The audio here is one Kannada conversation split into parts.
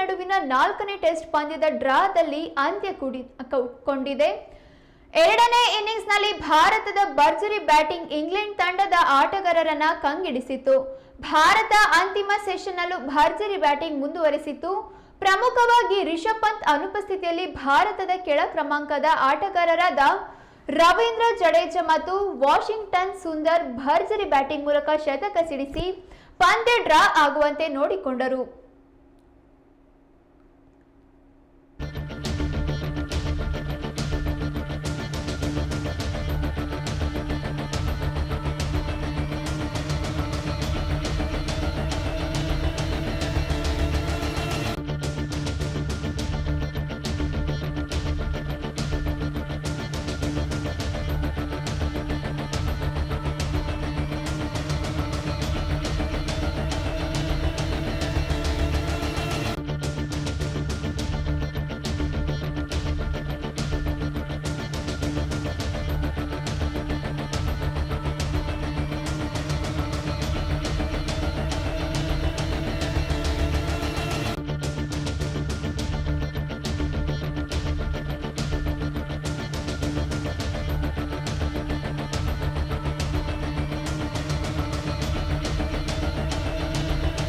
ನಡುವಿನ ನಾಲ್ಕನೇ ಟೆಸ್ಟ್ ಪಂದ್ಯದ ಡ್ರಾದಲ್ಲಿ ಅಂತ್ಯ ಕೊಂಡಿದೆ. ಎರಡನೇ ಇನ್ನಿಂಗ್ಸ್ನಲ್ಲಿ ಭಾರತದ ಭರ್ಜರಿ ಬ್ಯಾಟಿಂಗ್ ಇಂಗ್ಲೆಂಡ್ ತಂಡದ ಆಟಗಾರರನ್ನ ಕಂಗಿಡಿಸಿತು ಭಾರತ ಅಂತಿಮ ಸೆಷನ್ನಲ್ಲೂ ಭರ್ಜರಿ ಬ್ಯಾಟಿಂಗ್ ಮುಂದುವರೆಸಿತು ಪ್ರಮುಖವಾಗಿ ರಿಷಬ್ ಪಂತ್ ಅನುಪಸ್ಥಿತಿಯಲ್ಲಿ ಭಾರತದ ಕೆಳ ಕ್ರಮಾಂಕದ ಆಟಗಾರರಾದ ರವೀಂದ್ರ ಜಡೇಜಾ ಮತ್ತು ವಾಷಿಂಗ್ಟನ್ ಸುಂದರ್ ಭರ್ಜರಿ ಬ್ಯಾಟಿಂಗ್ ಮೂಲಕ ಶತಕ ಸಿಡಿಸಿ ಪಂದ್ಯ ಡ್ರಾ ಆಗುವಂತೆ ನೋಡಿಕೊಂಡರು.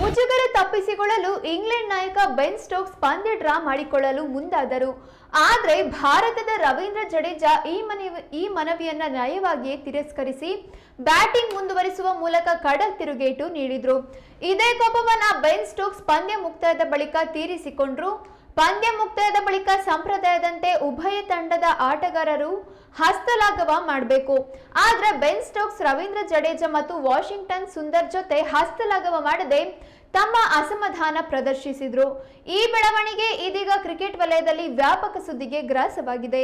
ಮುಜುಗರ ತಪ್ಪಿಸಿಕೊಳ್ಳಲು ಇಂಗ್ಲೆಂಡ್ ನಾಯಕ ಬೆನ್ ಸ್ಟೋಕ್ಸ್ ಪಂದ್ಯ ಡ್ರಾ ಮಾಡಿಕೊಳ್ಳಲು ಮುಂದಾದರು. ಆದರೆ ಭಾರತದ ರವೀಂದ್ರ ಜಡೇಜಾ ಈ ಮನವಿ, ಈ ಮನವಿಯನ್ನ ನಯವಾಗಿಯೇ ತಿರಸ್ಕರಿಸಿ ಬ್ಯಾಟಿಂಗ್ ಮುಂದುವರಿಸುವ ಮೂಲಕ ಕಡಲ್ ತಿರುಗೇಟು ನೀಡಿದ್ರು. ಇದೇ ಕೋಪವನ್ನ ಬೆನ್ ಸ್ಟೋಕ್ಸ್ ಪಂದ್ಯ ಮುಕ್ತಾಯದ ಬಳಿಕ ತೀರಿಸಿಕೊಂಡ್ರು. ಪಂದ್ಯ ಮುಕ್ತಾಯದ ಬಳಿಕ ಸಂಪ್ರದಾಯದಂತೆ ಉಭಯ ತಂಡದ ಆಟಗಾರರು ಹಸ್ತಲಾಘವ ಮಾಡಬೇಕು. ಆದ್ರೆ ಬೆನ್ ಸ್ಟೋಕ್ಸ್ ರವೀಂದ್ರ ಜಡೇಜಾ ಮತ್ತು ವಾಷಿಂಗ್ಟನ್ ಸುಂದರ್ ಜೊತೆ ಹಸ್ತಲಾಘವ ಮಾಡದೆ ತಮ್ಮ ಅಸಮಾಧಾನ ಪ್ರದರ್ಶಿಸಿದ್ರು. ಈ ಬೆಳವಣಿಗೆ ಇದೀಗ ಕ್ರಿಕೆಟ್ ವಲಯದಲ್ಲಿ ವ್ಯಾಪಕ ಸುದ್ದಿಗೆ ಗ್ರಾಸವಾಗಿದೆ.